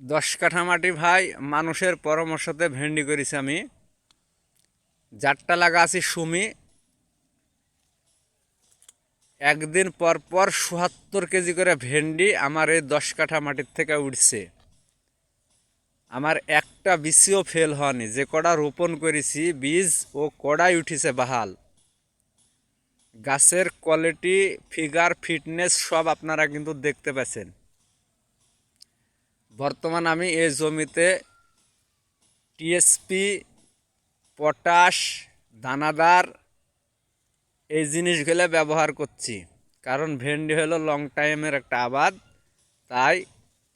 দশ কাঠা মাটি ভাই, মানুষের পরামর্শতে ভেন্ডি করেছি আমি। যারটা লাগা আছি সুমি। একদিন পর পর চুয়াত্তর কেজি করে ভেন্ডি আমার এই দশ কাঠা মাটির থেকে উঠছে। আমার একটা বিসিও ফেল হয়নি, যে কটা রোপণ করেছি, বীজ ও কড়াই উঠেছে বাহাল। গাছের কোয়ালিটি ফিগার ফিটনেস সব আপনারা কিন্তু দেখতে পাচ্ছেন। বর্তমান আমি এই জমিতে টিএসপি, পটাশ, দানাদার এই জিনিসগুলো ব্যবহার করছি। কারণ ভেন্ডি হলো লং টাইমের একটা আবাদ, তাই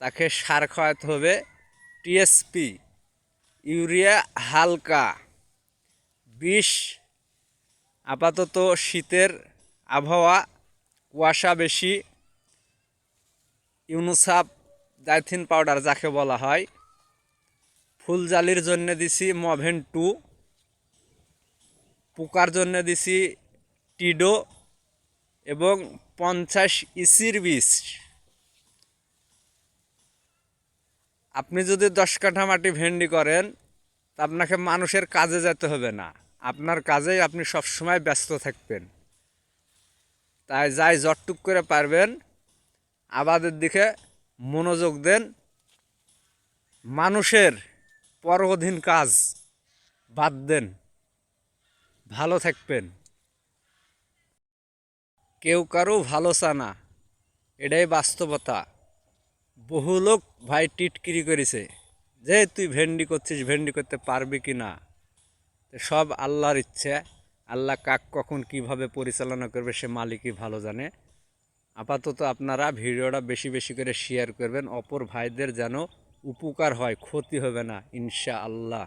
তাকে সার খাওয়াতে হবে। টিএসপি, ইউরিয়া হালকা, বিষ, আপাতত শীতের আবহাওয়া, কুয়াশা বেশি, ইউনুসাপ ডাইথিন পাউডার যাকে বলা হয়। ফুলজালির জন্য দিছি মভেন টু। পোকার জন্য দিছি টিডো এবং পঞ্চাশ ইসির বীজ। আপনি যদি দশ কাঠা মাটি ভেন্ডি করেন, তা আপনাকে মানুষের কাজে যেতে হবে না। আপনার কাজেই আপনি সবসময় ব্যস্ত থাকবেন। তাই যাই জটটুক করে পারবেন, আবাদের দিকে মনোযোগ দেন। মানুষের পরঅধীন কাজ বাদ দেন। ভালো থাকবেন। কেউ কারও ভালো চানা এটাই বাস্তবতা। বহু লোক ভাই টিটকিরি করেছে। যে তুই ভেন্ডি করছিস, ভেন্ডি করতে পারবি কি না? সব আল্লাহর ইচ্ছে। আল্লাহ কাক কখন কীভাবে পরিচালনা করবে সে মালিকই ভালো জানে। আপাতত আপনারা ভিডিওটা বেশি বেশি করে শেয়ার করবেন। অপর ভাইদের যেন উপকার হয়, ক্ষতি হবে না ইনশা আল্লাহ